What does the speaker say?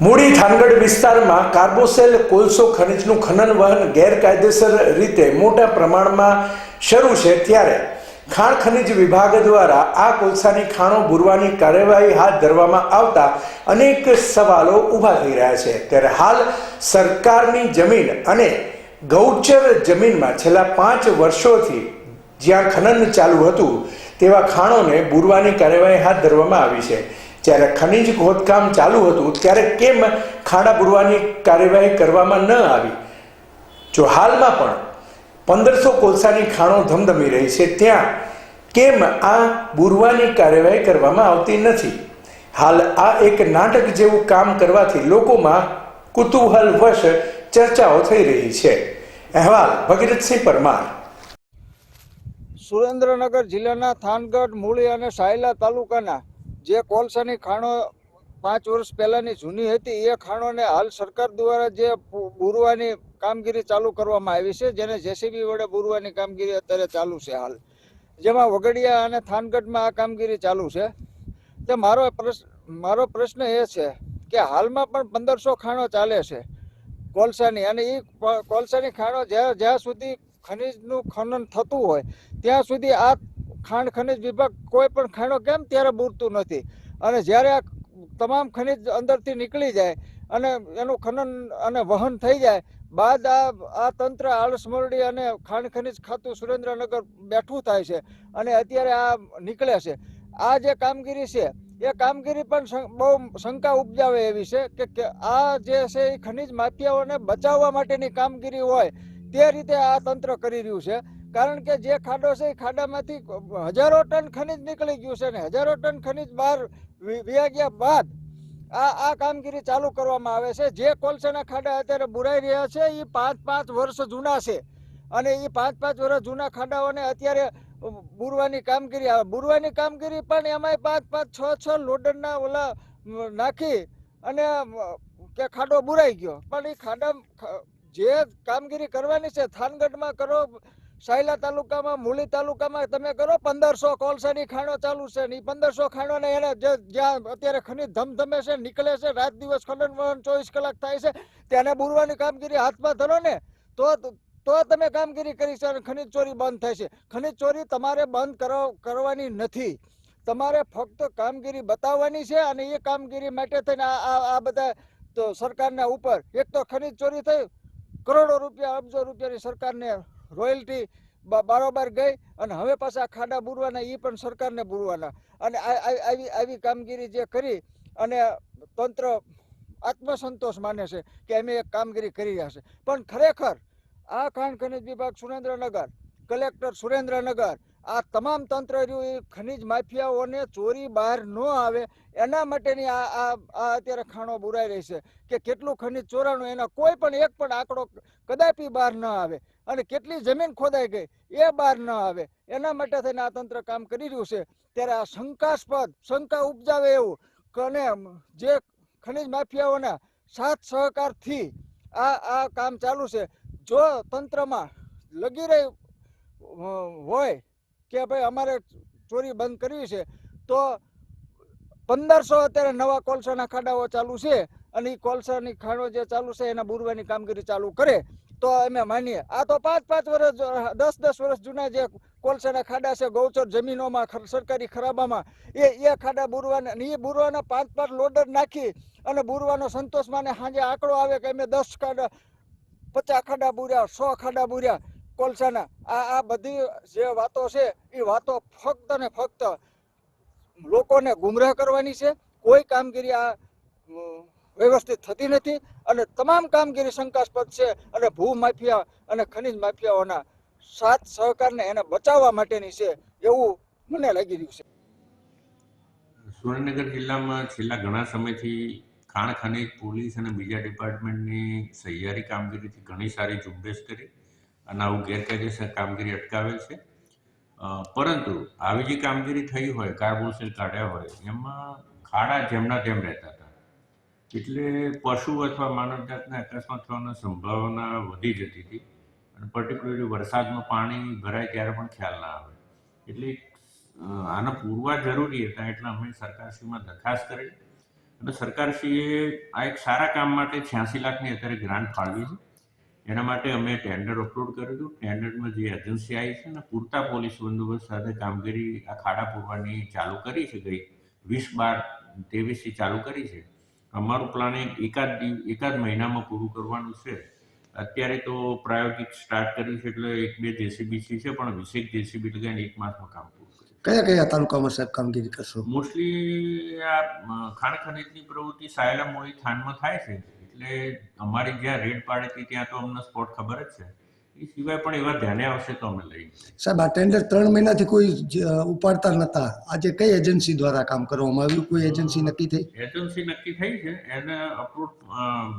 મૂડી થાનગઢ વિસ્તારમાં કાર્બોસેલ કોલસો ખનિજનું ખનન વહન ગેરકાયદેસર રીતે મોટા પ્રમાણમાં શરૂ છે ત્યારે ખાણ ખનિજ વિભાગ દ્વારા આ કોલસાની ખાણો બુરવાની કાર્યવાહી હાથ ધરવામાં આવતા અનેક સવાલો ઊભા થઈ રહ્યા છે. ત્યારે હાલ સરકારની જમીન અને ગૌચર જમીનમાં છેલ્લા પાંચ વર્ષોથી જ્યાં ખનન ચાલુ હતું, તેવા ખાણોને બુરવાની કાર્યવાહી હાથ ધરવામાં આવી છે. જ્યારે ખનિજ ખોદકામ ચાલુ હતું, ત્યારે કેમ ખાડા બુરવાની કાર્યવાહી કરવામાં ન આવી? જો હાલમાં પણ પંદરસો કોલસાની ખાણો ધમધમી રહી છે, ત્યાં કેમ આ બુરવાની કાર્યવાહી કરવામાં આવતી નથી? હાલ આ એક નાટક જેવું કામ કરવાથી લોકોમાં કુતૂહલવશ ચર્ચાઓ થઈ રહી છે. અહેવાલ ભગીરથસિંહ પરમાર. સુરેન્દ્રનગર જિલ્લાના થાનગઢ, મૂળી અને સાયલા તાલુકાના જે કોલસાની ખાણો પાંચ વર્ષ પહેલાની જૂની હતી, એ ખાણોને હાલ સરકાર દ્વારા જે બુરવાની કામગીરી ચાલુ કરવામાં આવી છે, જેને જેસીબી વડે બુરવાની કામગીરી અત્યારે ચાલુ છે હાલ. જેમાં વગડિયા અને થાનગઢમાં આ કામગીરી ચાલુ છે. તે મારો પ્રશ્ન મારો પ્રશ્ન એ છે કે હાલમાં પણ પંદરસો ખાણો ચાલે છે કોલસાની, અને એ કોલસાની ખાણો જ્યાં જ્યાં સુધી ખનિજનું ખનન થતું હોય, ત્યાં સુધી આ ખાણ ખનિજ વિભાગ કોઈ પણ ખાણો કેમ ત્યારે બૂરતું નથી? અને જ્યારે આ તમામ ખનિજ અંદરથી નીકળી જાય અને એનું ખનન અને વહન થઈ જાય, બાદ આ આ તંત્ર આળસમરડી અને ખાણ ખનિજ ખાતું સુરેન્દ્રનગર બેઠું થાય છે અને અત્યારે આ નીકળે છે. આ જે કામગીરી છે, એ કામગીરી પણ બહુ શંકા ઉપજાવે એવી છે કે આ જે છે એ ખનિજ માફિયાઓને બચાવવા માટેની કામગીરી હોય, તે રીતે આ તંત્ર કરી રહ્યું છે. કારણ કે જે ખાડો છે એ ખાડામાંથી હજારો ટન ખનિજ નીકળી ગયું છે ને હજારો ટન ખનિજ બહાર વ્યા ગયા બાદ આ આ કામગીરી ચાલુ કરવામાં આવે છે. જે કોલસાના ખાડા અત્યારે બુરાઈ રહ્યા છે એ પાંચ પાંચ વર્ષ જૂના છે. અને એ પાંચ પાંચ વર્ષ જૂના ખાડાઓને અત્યારે બુરવાની કામગીરી આવે બુરવાની કામગીરી પણ એમાંય પાંચ પાંચ, છ છ લોડરના ઓલા નાખી અને કે ખાડો બુરાઈ ગયો. પણ એ ખાડા જે કામગીરી કરવાની છે, થાનગઢમાં કરો સાયલા તાલુકામાં, મુલી તાલુકામાં તમે કરો, પંદરસો કોલસાની ખાણો ચાલુ છે ને પંદરસો ખાણો ને એને જ્યાં અત્યારે ખનીજ ધમધમે છે નીકળે છે, રાત દિવસ ખનન વહન ચોવીસ કલાક થાય છે તેને બુરવાની કામગીરી હાથમાં ધરો ને, તો તો તમે કામગીરી કરી છે અને ખનીજ ચોરી બંધ થાય છે. ખનીજ ચોરી તમારે બંધ કરો- કરવાની નથી. તમારે ફક્ત કામગીરી બતાવવાની છે અને એ કામગીરી માટે થઈને આ બધા તો સરકારના ઉપર, એક તો ખનીજ ચોરી થઈ, કરોડો રૂપિયા, અબજો રૂપિયાની સરકારને રોયલ્ટી બારોબાર ગઈ અને હવે પાછા ખાડા બુરવાના એ પણ સરકારને બુરવાના. અને આવી આવી કામગીરી જે કરી અને તંત્ર આત્મસંતોષ માને છે કે અમે એક કામગીરી કરી રહ્યા છે. પણ ખરેખર આ ખાણ ખનિજ વિભાગ સુરેન્દ્રનગર, કલેક્ટર સુરેન્દ્રનગર, આ તમામ તંત્ર રહ્યું એ ખનિજ માફિયાઓને ચોરી બહાર ન આવે, એના માટેની આ આ આ અત્યારે ખાણો બુરાઈ રહી છે કે કેટલું ખનિજ ચોરાણું, એના કોઈ પણ એક પણ આંકડો કદાપી બહાર ન આવે. અને કેટલી જમીન ખોદાઈ ગઈ, એ બહાર ન આવે. એના માટે થઈને આ તંત્ર કામ કરી રહ્યું છે. ત્યારે આ શંકાસ્પદ, શંકા ઉપજાવે એવું અને જે ખનિજ માફિયાઓના સાથ સહકારથી આ આ કામ ચાલુ છે. જો તંત્રમાં લગી રહી હોય કે ભાઈ અમારે ચોરી બંધ કરવી છે, તો પંદરસો અત્યારે નવા કોલસાના ખાડાઓ ચાલુ છે. અને એ કોલસાની ખાડો જે ચાલુ છે, એના બુરવાની કામગીરી ચાલુ કરે. તો અમે માનીએ. આ તો પાંચ પાંચ વર્ષ દસ દસ વર્ષ જૂના જે કોલસાના ખાડા છે, ગૌચર જમીનોમાં સરકારી ખરાબામાં, એ એ ખાડા બુરવાના એ બુરવાના પાંચ પાંચ લોડર નાખી અને બુરવાનો સંતોષ માને સાંજે આંકડો આવે કે અમે દસ ખાડા, પચાસ ખાડા બુર્યા, સો ખાડા બુર્યા કોલસાના. આ આ બધી જે વાતો છે, એ વાતો ફક્ત ને ફક્ત લોકોને ગુમરાહ કરવાની છે. કોઈ કામગીરી આ વ્યવસ્થિત થતી નથી અને તમામ કામગીરી શંકાસ્પદ છે અને ભૂ માફિયા અને ખનિજ માફિયાઓના સાથ સહકારને એને બચાવવા માટેની છે એવું મને લાગી રહ્યું છે. સુરેન્દ્રનગર જિલ્લામાં છેલ્લા ઘણા સમયથી ખાણ ખનિજ પોલીસ અને બીજા ડિપાર્ટમેન્ટની સહિયારી કામગીરીથી ઘણી સારી ઝુંબેશ કરી અને આવું ગેરકાયદેસર કામગીરી અટકાવેલ છે. પરંતુ આવી જે કામગીરી થઈ હોય, કાર્બોસેલ કાઢ્યા હોય, એમાં ખાડા જેમના તેમ રહેતા હતા. એટલે પશુ અથવા માનવ જાતને અકસ્માત થવાની સંભાવના વધી જતી હતી અને પર્ટિક્યુલરલી વરસાદનું પાણી ભરાય ત્યારે પણ ખ્યાલ ના આવે. એટલે આના પૂરવા જરૂરી હતા એટલે અમે સરકારશ્રીમાં દરખાસ્ત કરી અને સરકારશ્રીએ આ એક સારા કામ માટે છ્યાસી લાખની અત્યારે ગ્રાન્ટ ફાળવી છે. એના માટે અમે ટેન્ડર અપલોડ કર્યું હતું. ટેન્ડરમાં જે એજન્સી આવી છે ને પૂરતા પોલીસ બંદોબસ્ત સાથે કામગીરી આ ખાડા પૂરવાની ચાલુ કરી છે ગઈ વીસ બાર ત્રેવીસથી ચાલુ કરી છે. અમારું પ્લાનિંગ એકાદ દિવસ એકાદ મહિનામાં પૂરું કરવાનું છે. અત્યારે તો પ્રાયોગિક સ્ટાર્ટ કર્યું છે એટલે એક બે જેસીબી છે પણ વીસેક જેસીબી લગાવીને એક માસમાં કામ પૂરું કયા કયા તાલુકામાં સાહેબ કામગીરી કરશો? મોસ્ટલી આ ખાણ ખનીજની પ્રવૃત્તિ સાયલા મોડી થાનમાં થાય છે. એટલે અમારી જ્યાં રેડ પાડે છે ત્યાં તો અમને સ્પોટ ખબર જ છે. એ સિવાય પણ એવા ધ્યાને આવશે તો અમે લઈ સાહેબ આ ટેન્ડર ત્રણ મહિનાથી કોઈ ઉપાડતા નતા. આજે કઈ એજન્સી દ્વારા કામ કરવામાં આવ્યું? કોઈ એજન્સી નક્કી થઈ? એજન્સી નક્કી થઈ છે. એને અપ્રોચ